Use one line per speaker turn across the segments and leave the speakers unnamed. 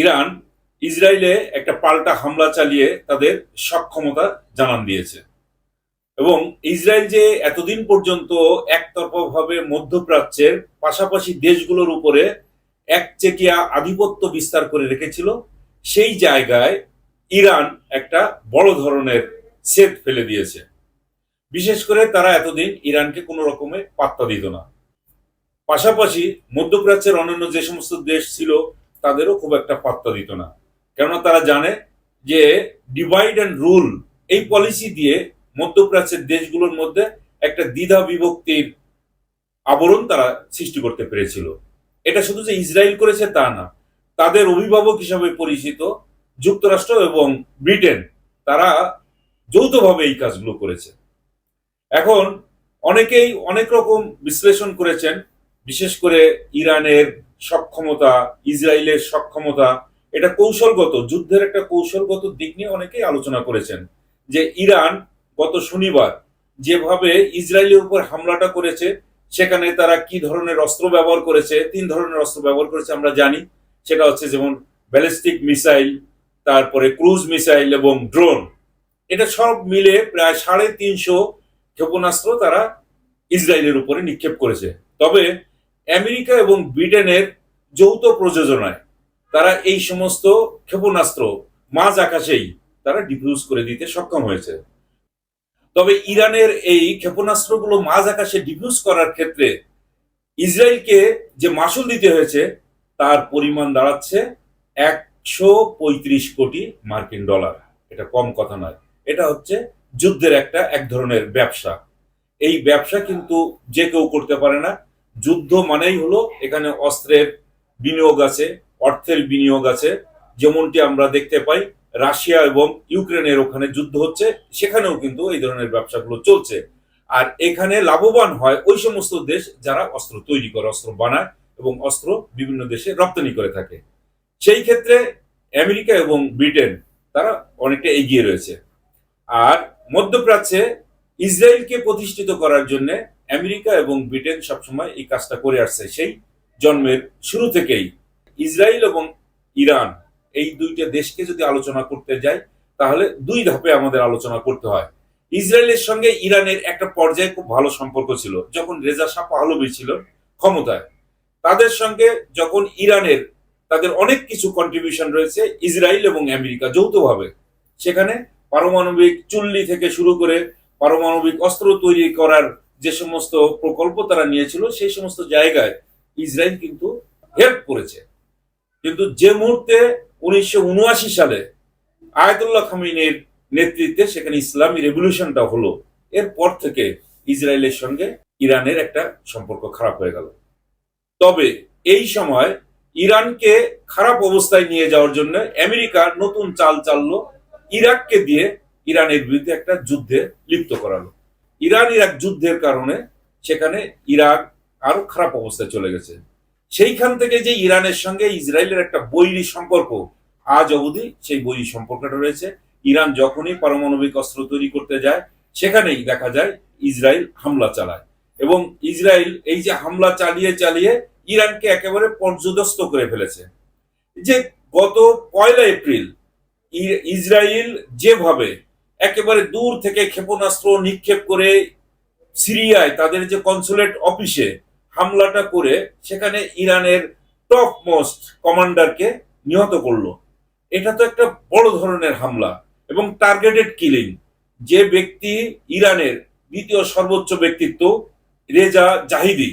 Iran ইসরায়েলে একটা পাল্টা হামলা চালিয়ে তাদের সক্ষমতা জানান দিয়েছে। এবং ইসরায়েল যে এতদিন পর্যন্ত একতরফাভাবে মধ্যপ্রাচ্যের পাশাপাশি দেশগুলোর উপরে একচেটিয়া আধিপত্য বিস্তার করে রেখেছিল, সেই জায়গায় ইরান একটা বড় ধরনের সেট ফেলে দিয়েছে। বিশেষ করে তারা এতদিন ইরানকে কোনো রকমে পাত্তা দিত না। পাশাপাশি মধ্যপ্রাচ্যের অন্যান্য যে সমস্ত দেশ ছিল তাদেরও খুব একটা পাত্তা দিত না। কেননা তারা জানে যে ডিভাইড অ্যান্ড রুল এই পলিসি দিয়ে মধ্যপ্রাচ্যের দেশগুলোর মধ্যে একটা দ্বিধা বিভক্তির আবরণ তারা সৃষ্টি করতে পেরেছিল। এটা শুধু যে ইসরায়েল করেছে তা না, তাদের অভিভাবক হিসাবে পরিচিত যুক্তরাষ্ট্র এবং ব্রিটেন, তারা যৌথভাবে এই কাজগুলো করেছে। এখন অনেকেই অনেক রকম বিশ্লেষণ করেছেন, বিশেষ করে ইরানের সক্ষমতা, ইসরায়েলের সক্ষমতা, এটা কৌশলগত, যুদ্ধের একটা কৌশলগত দিক নিয়ে অনেকেই আলোচনা করেছেন যে ইরান গত শনিবার যেভাবে ইসরায়েলের উপর হামলাটা করেছে, সেখানে তারা কি ধরনের অস্ত্র ব্যবহার করেছে, তিন ধরনের অস্ত্র ব্যবহার করেছে আমরা জানি। সেটা হচ্ছে যেমন ব্যালিস্টিক মিসাইল, তারপরে ক্রুজ মিসাইল এবং ড্রোন। এটা সব মিলে প্রায় সাড়ে তিনশো ক্ষেপণাস্ত্র তারা ইসরায়েলের উপরে নিক্ষেপ করেছে। তবে আমেরিকা এবং ব্রিটেনের যৌথ প্রযোজনায় তারা এই সমস্ত ক্ষেপণাস্ত্র মাঝ আকাশেই তারা ডিফিউজ করে দিতে সক্ষম হয়েছে। তবে ইরানের এই ক্ষেপণাস্ত্রগুলো মাঝ আকাশে ডিফিউজ করার ক্ষেত্রে ইসরায়েলকে যে মাসুল দিতে হয়েছে, তার পরিমাণ দাঁড়াচ্ছে একশো পঁয়ত্রিশ কোটি মার্কিন ডলার। এটা কম কথা নয়। এটা হচ্ছে যুদ্ধের একটা এক ধরনের ব্যবসা। এই ব্যবসা কিন্তু যে কেউ করতে পারে না। যুদ্ধ মানেই হলো এখানে অস্ত্রের বিনিয়োগ আছে, অর্থের বিনিয়োগ আছে। যেমনটি আমরা দেখতে পাই, রাশিয়া এবং ইউক্রেনের ওখানে যুদ্ধ হচ্ছে, সেখানেও কিন্তু এই ধরনের ব্যবসাগুলো চলছে। আর এখানে লাভবান হয় ওই সমস্ত দেশ যারা অস্ত্র তৈরি করে, অস্ত্র বানায় এবং অস্ত্র বিভিন্ন দেশে রপ্তানি করে থাকে। সেই ক্ষেত্রে আমেরিকা এবং ব্রিটেন, তারা অনেকটা এগিয়ে রয়েছে। আর মধ্যপ্রাচ্যে ইসরায়েলকে প্রতিষ্ঠিত করার জন্য আমেরিকা এবং ব্রিটেন সবসময় এই কাজটা করে আসছে। সেই জন্মের শুরু থেকেই ইসরায়েল এবং ইরান এই দুইটা দেশকে যদি আলোচনা করতে যাই, তাহলে দুই ধাপে আমাদের আলোচনা করতে হয়। ইসরায়েলের সঙ্গে ইরানের একটা পর্যায়ে খুব ভালো সম্পর্ক ছিল, যখন রেজা শাহ পাহলবি ছিল ক্ষমতায়। তাদের সঙ্গে যখন ইরানের তাদের অনেক কিছু কন্ট্রিবিউশন রয়েছে ইসরায়েল এবং আমেরিকা যৌথভাবে। সেখানে পারমাণবিক চুল্লি থেকে শুরু করে পারমাণবিক অস্ত্র তৈরি করার যে সমস্ত প্রকল্প তারা নিয়েছিল, সেই সমস্ত জায়গায় ইসরায়েল কিন্তু হেল্প করেছে। কিন্তু যে মুহূর্তে উনিশশো উনআশি সালে আয়তুল্লাহ খামিনের নেতৃত্বে সেখানে ইসলামী রেভলিউশনটা হলো, এরপর থেকে ইসরায়েলের সঙ্গে ইরানের একটা সম্পর্ক খারাপ হয়ে গেল। তবে এই সময় ইরানকে খারাপ অবস্থায় নিয়ে যাওয়ার জন্য আমেরিকা নতুন চাল চাললো, ইরাককে দিয়ে ইরানের বিরুদ্ধে একটা যুদ্ধে লিপ্ত করালো। ইরান ইরাক যুদ্ধের কারণে সেখানে ইরাক আরও খারাপ অবস্থায় চলে গেছে। সেইখান থেকে যে ইরানের সঙ্গে ইসরায়েলের একটা বৈরী সম্পর্ক, আজ অবধি সেই বৈরী সম্পর্কটা রয়েছে। ইরান যখনই পারমাণবিক অস্ত্র তৈরি করতে যায়, সেখানেই দেখা যায় ইসরায়েল হামলা চালায়। এবং ইসরায়েল এই যে হামলা চালিয়ে চালিয়ে ইরানকে একেবারে পর্যদস্ত করে ফেলেছে। যে গত পয়লা এপ্রিল ইসরায়েল যেভাবে একেবারে দূর থেকে ক্ষেপণাস্ত্র নিক্ষেপ করে সিরিয়ায় তাদের যে কনসুলেট অফিসে হামলাটা করে সেখানে ইরানের টপ মোস্ট কমান্ডারকে নিহত করল। এটা তো একটা বড় ধরনের হামলা এবং টার্গেটেড কিলিং। যে ব্যক্তি ইরানের দ্বিতীয় সর্বোচ্চ ব্যক্তিত্ব রেজা জাহিদি,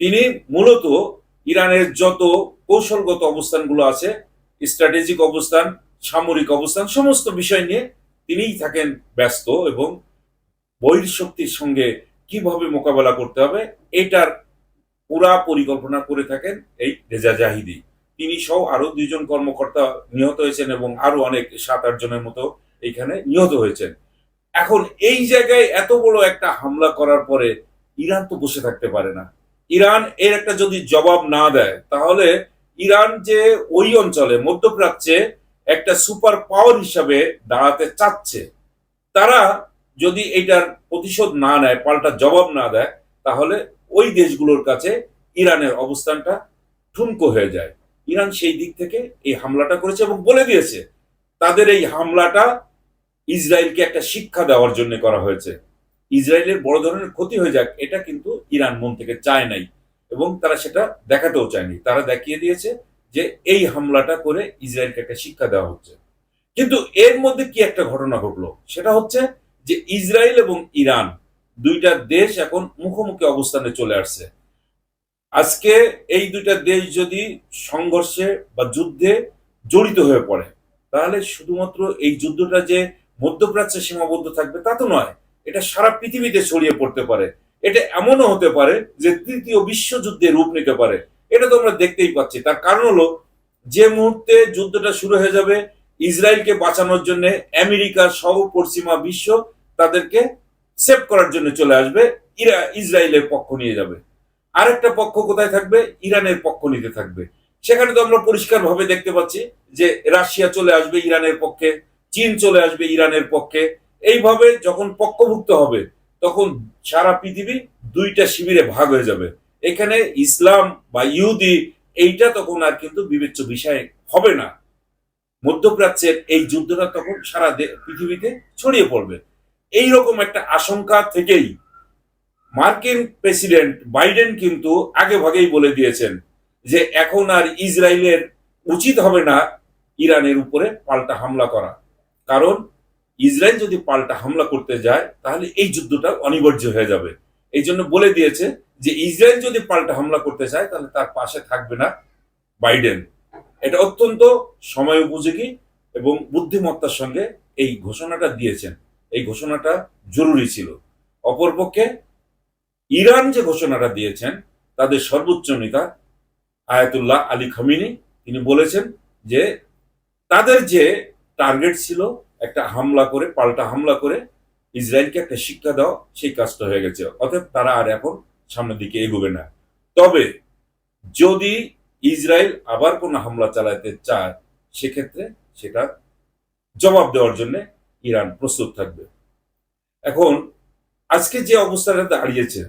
তিনি মূলত ইরানের যত কৌশলগত অবস্থানগুলো আছে, স্ট্র্যাটেজিক অবস্থান, সামরিক অবস্থান, সমস্ত বিষয় নিয়ে তিনিই থাকেন ব্যস্ত এবং বহির্শক্তির সঙ্গে কীভাবে মোকাবেলা করতে হবে, এটার পুরা পরিকল্পনা করে থাকেন এই রেজা জাহিদি। তিনি সহ আরও দুইজন কর্মকর্তা নিহত হয়েছেন এবং আরও অনেক সাত, আট জনের মতো এখানে নিহত হয়েছেন। এখন এই জায়গায় এত বড় একটা হামলা করার পরে ইরান তো বসে থাকতে পারে না। ইরান এর একটা যদি জবাব না দেয়, তাহলে ইরান যে ওই অঞ্চলে, মধ্যপ্রাচ্যে একটা সুপার পাওয়ার হিসাবে দাঁড়াতে চাচ্ছে। তারা যদি এটার প্রতিশোধ না নেয়, পাল্টা জবাব না দেয়, তাহলে ওই দেশগুলোর কাছে ইরানের অবস্থানটা ঠুনকো হয়ে যায়। ইরান সেই দিক থেকে এই হামলাটা করেছে এবং বলে দিয়েছে, তাদের এই হামলাটা ইসরায়েলকে একটা শিক্ষা দেওয়ার জন্য করা হয়েছে। ইসরায়েলের বড় ধরনের ক্ষতি হয়ে যাক, এটা কিন্তু ইরান মন থেকে চায় নাই এবং তারা সেটা দেখাতেও চায়নি। তারা দেখিয়ে দিয়েছে যে এই হামলাটা করে ইসরায়েলকে একটা শিক্ষা দেওয়া হচ্ছে। কিন্তু এর মধ্যে কি একটা ঘটনা ঘটলো? সেটা হচ্ছে যে ইসরায়েল এবং ইরান দুইটা দেশ এখন মুখোমুখি অবস্থানে চলে আসছে। আজকে এই দুইটা দেশ যদি সংঘর্ষে বা যুদ্ধে জড়িত হয়ে পড়ে, তাহলে শুধুমাত্র এই যুদ্ধটা যে মধ্যপ্রাচ্যে সীমাবদ্ধ থাকবে তা তো নয়, এটা সারা পৃথিবীতে ছড়িয়ে পড়তে পারে। এটা এমনও হতে পারে যে তৃতীয় বিশ্বযুদ্ধে রূপ নিতে পারে। এটা তো আমরা দেখতেই পাচ্ছি। তার কারণ হলো, যে মুহূর্তে যুদ্ধটা শুরু হয়ে যাবে, ইসরায়েলকে বাঁচানোর জন্য আমেরিকা সহ পশ্চিমা বিশ্ব তাদেরকে সেভ করার জন্য চলে আসবে, ইরা, ইসরায়েলের পক্ষ নিয়ে যাবে। আরেকটা পক্ষ কোথায় থাকবে? ইরানের পক্ষ নিতে থাকবে। সেখানে তো আমরা পরিষ্কার ভাবে দেখতে পাচ্ছি যে রাশিয়া চলে আসবে ইরানের পক্ষে, চীন চলে আসবে ইরানের পক্ষে। এইভাবে যখন পক্ষভুক্ত হবে, তখন সারা পৃথিবী দুইটা শিবিরে ভাগ হয়ে যাবে। এখানে ইসলাম বা ইহুদি এইটা তখন আর কিন্তু বিবেচ্য বিষয় হবে না। মধ্যপ্রাচ্যের এই যুদ্ধটা তখন সারা পৃথিবীতে ছড়িয়ে পড়বে। এই রকম একটা আশঙ্কা থেকেই মার্কিন প্রেসিডেন্ট বাইডেন কিন্তু আগে ভাগেই বলে দিয়েছেন যে এখন আর ইসরায়েলের উচিত হবে না ইরানের উপরে পাল্টা হামলা করা। কারণ ইসরায়েল যদি পাল্টা হামলা করতে যায়, তাহলে এই যুদ্ধটা অনিবার্য হয়ে যাবে। এই জন্য বলে দিয়েছে যে ইসরায়েল যদি পাল্টা হামলা করতে চায়, তাহলে তার পাশে থাকবে না বাইডেন। এটা অত্যন্ত সময় উপযোগী এবং বুদ্ধিমত্তার সঙ্গে এই ঘোষণাটা দিয়েছেন। এই ঘোষণাটা জরুরি ছিল। অপরপক্ষে ইরান যে ঘোষণাটা দিয়েছেন, তাদের সর্বোচ্চ নেতা আয়াতুল্লাহ আলী খামিনি, তিনি বলেছেন যে তাদের যে টার্গেট ছিল, একটা হামলা করে, পাল্টা হামলা করে ইসরায়েলকে একটা শিক্ষা দেওয়া সেই কাজটা হয়ে গেছে। অতএব তারা আর এখন সামনের দিকে এগোবে না। তবে যদি ইসরায়েল আবার কোনো হামলা চালাতে চায়, সেক্ষেত্রে সেটা জবাব দেওয়ার জন্য ইরান প্রস্তুত থাকবে। এখন আজকে যে অবস্থাটা দাঁড়িয়েছে,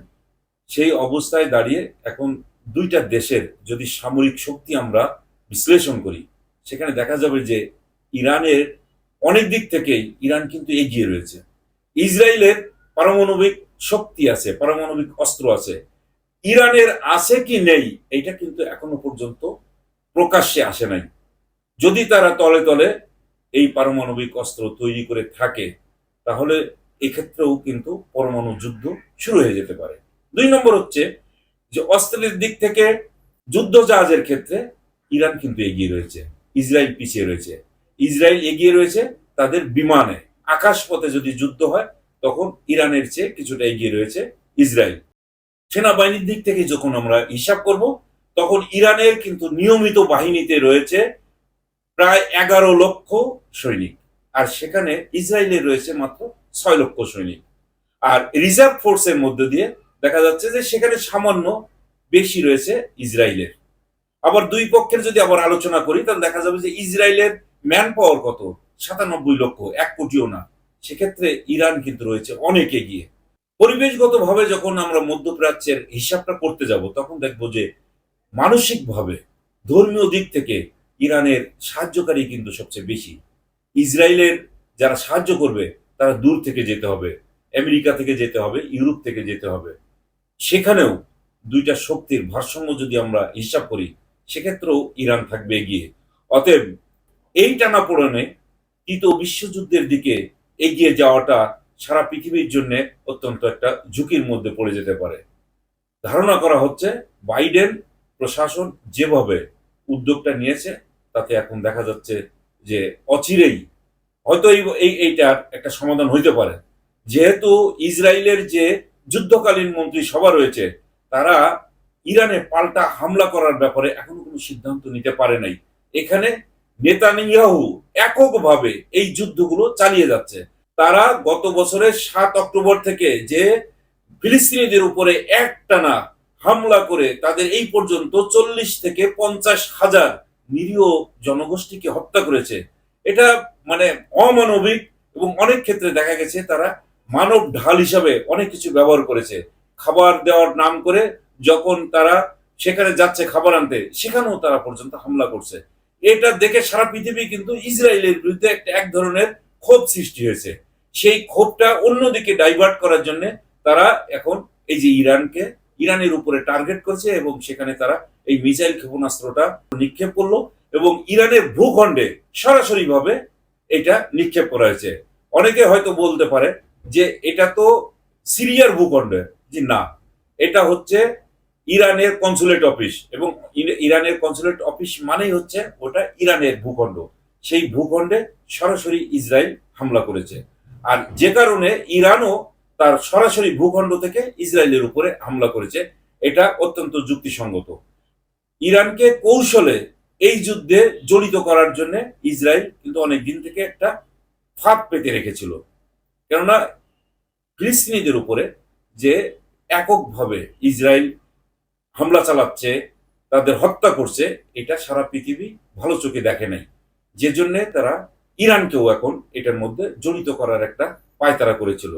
সেই অবস্থায় দাঁড়িয়ে এখন দুইটা দেশের যদি সামরিক শক্তি আমরা বিশ্লেষণ করি, সেখানে দেখা যাবে যে ইরানের অনেক দিক থেকেই ইরান কিন্তু এগিয়ে রয়েছে। ইসরায়েলের পারমাণবিক শক্তি আছে, পারমাণবিক অস্ত্র আছে। ইরানের আছে কি নেই এটা কিন্তু এখনও পর্যন্ত প্রকাশ্যে আসে নাই। যদি তারা তলে তলে এই পারমাণবিক অস্ত্র তৈরি করে থাকে, তাহলে এক্ষেত্রেও কিন্তু পরমাণু যুদ্ধ শুরু হয়ে যেতে পারে। দুই নম্বর হচ্ছে যে অস্ত্রের দিক থেকে যুদ্ধ জাহাজের ক্ষেত্রে ইরান কিন্তু এগিয়ে রয়েছে, ইসরায়েল পিছিয়ে রয়েছে। ইসরায়েল এগিয়ে রয়েছে তাদের বিমানে। আকাশপথে যদি যুদ্ধ হয়, তখন ইরানের চেয়ে কিছুটা এগিয়ে রয়েছে ইসরায়েল। সেনাবাহিনীর দিক থেকে যখন আমরা হিসাব করব, তখন ইরানের কিন্তু নিয়মিত বাহিনীতে রয়েছে প্রায় এগারো লক্ষ সৈনিক। আর সেখানে ইসরায়েলের রয়েছে মাত্র ছয় লক্ষ সৈনিক। আর রিজার্ভ ফোর্সের মধ্যে দিয়ে দেখা যাচ্ছে যে সেখানে সামান্য বেশি রয়েছে ইসরায়েলের। আবার দুই পক্ষের যদি আবার আলোচনা করি, তাহলে দেখা যাবে যে ইসরায়েলের ম্যান পাওয়ার কত? সাতানব্বই লক্ষ, এক কোটিও না। সেক্ষেত্রে ইরান কিন্তু রয়েছে অনেক এগিয়ে। পরিবেশগতভাবে যখন আমরা মধ্যপ্রাচ্যের হিসাবটা করতে যাব, তখন দেখব যে মানসিকভাবে ধর্মীয় দিক থেকে ইরানের সাহায্যকারী কিন্তু সবচেয়ে বেশি। ইসরায়েলের যারা সাহায্য করবে, তারা দূর থেকে যেতে হবে। আমেরিকা থেকে যেতে হবে, ইউরোপ থেকে যেতে হবে। সেখানেও দুইটা শক্তির ভারসাম্য যদি আমরা হিসাব করি, সেক্ষেত্রেও ইরান থাকবে এগিয়ে। অতএব এই টানাপোড়েনে তৃতীয় বিশ্বযুদ্ধের দিকে এগিয়ে যাওয়াটা সারা পৃথিবীর জন্য অত্যন্ত একটা ঝুঁকির মধ্যে পড়ে যেতে পারে। ধারণা করা হচ্ছে বাইডেন প্রশাসন যেভাবে উদ্যোগটা নিয়েছে, তাতে এখন দেখা যাচ্ছে যে অচিরেই হয়তো এই, এই- এইটার একটা সমাধান হইতে পারে। যেহেতু ইসরায়েলের যে যুদ্ধকালীন মন্ত্রী সভা রয়েছে, তারা ইরানে পাল্টা হামলা করার ব্যাপারে এখনও কোনো সিদ্ধান্ত নিতে পারে নাই। এখানে নেতানিয়াহু এককভাবে এই যুদ্ধগুলো চালিয়ে যাচ্ছে। তারা গত বছরের সাত অক্টোবর থেকে যে ফিলিস্তিনিদের উপরে একটানা হামলা করে তাদের এই পর্যন্ত চল্লিশ থেকে পঞ্চাশ হাজার নিরীহ জনগোষ্ঠীকে হত্যা করেছে। এটা মানে অমানবিক এবং অনেক ক্ষেত্রে দেখা গেছে তারা মানব ঢাল হিসাবে অনেক কিছু ব্যবহার করেছে। খাবার দেওয়ার নাম করে যখন তারা সেখানে যাচ্ছে খাবার আনতে, সেখানেও তারা পর্যন্ত হামলা করছে। এটা দেখে সারা পৃথিবী কিন্তু ইসরায়েলের বিরুদ্ধে একটা এক ধরনের ক্ষোভ সৃষ্টি হয়েছে। সেই ক্ষোভটা অন্যদিকে ডাইভার্ট করার জন্য তারা এখন এই যে ইরানকে, ইরানের উপরে টার্গেট করছে এবং সেখানে তারা এই মিসাইল ক্ষেপণাস্ত্রটা নিক্ষেপ করল এবং ইরানের ভূখণ্ডে সরাসরি ভাবে এটা নিক্ষেপ করা হয়েছে। অনেকে হয়তো বলতে পারে যে এটা তো সিরিয়ার ভূখণ্ডে। যে না, এটা হচ্ছে ইরানের কনসুলেট অফিস এবং ইরানের কনসুলেট অফিস মানেই হচ্ছে ওটা ইরানের ভূখণ্ড। সেই ভূখণ্ডে সরাসরি ইসরায়েল হামলা করেছে। আর যে কারণে ইরানও তার সরাসরি ভূখণ্ড থেকে ইসরায়েলের উপরে হামলা করেছে, এটা অত্যন্ত যুক্তিসঙ্গত। ইরানকে কৌশলে এই যুদ্ধে জড়িত করার জন্য ইসরায়েল কিন্তু অনেক দিন থেকে একটা ফাঁদ পেতে রেখেছিল। কেননা ফিলিস্তিনিদের উপরে যে এককভাবে ইসরায়েল হামলা চালাচ্ছে তাদের হত্যা করছে, এটা সারা পৃথিবী ভালো চোখে দেখে নাই। যে জন্যে তারা ইরানকেও এখন এটার মধ্যে জড়িত করার একটা পায়তারা করেছিল।